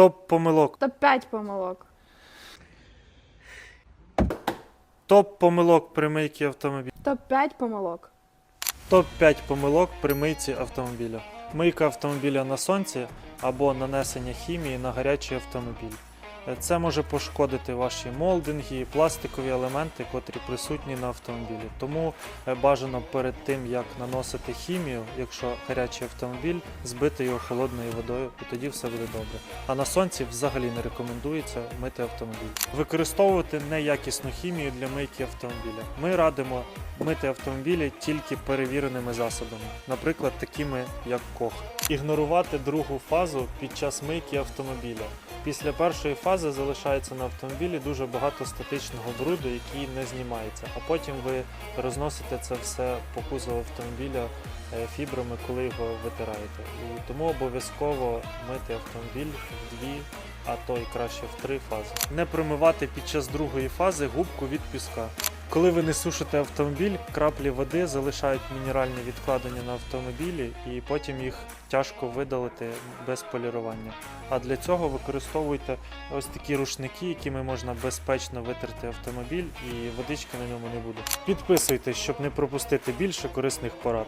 Топ помилок. Топ-5 помилок. Топ помилок при мийці автомобіля. Топ-5 помилок. Топ-5 помилок при мийці автомобіля. Мийка автомобіля на сонці або нанесення хімії на гарячий автомобіль. Е, Це може пошкодити ваші молдинги пластикові елементи, котрі присутні на автомобілі. Тому е, бажано перед тим, як наносити хімію, якщо гарячий автомобіль, збити його холодною водою, і тоді все буде добре. А на сонці взагалі не рекомендується мити автомобіль. Використовувати неякісну хімію для мийки автомобіля. Ми радимо мити автомобілі тільки перевіреними засобами, наприклад, такими як кох. Ігнорувати другу фазу під час мийки автомобіля. Після першої фази залишається на автомобілі дуже багато статичного бруду, який не знімається. А потім ви розносите це все по кузову автомобіля е, фібрами, коли його витираєте. І тому обов'язково мити автомобіль в дві, а то і краще в три фази. Не промивати під час другої фази губку від піска. Коли ви не сушите автомобіль, краплі води залишають мінеральні відкладення на автомобілі, і потім їх тяжко видалити без полірування. А для цього використовуйте ось такі рушники, якими можна безпечно витерти автомобіль, і водички на ньому не буде. Підписуйтесь, щоб не пропустити більше корисних порад.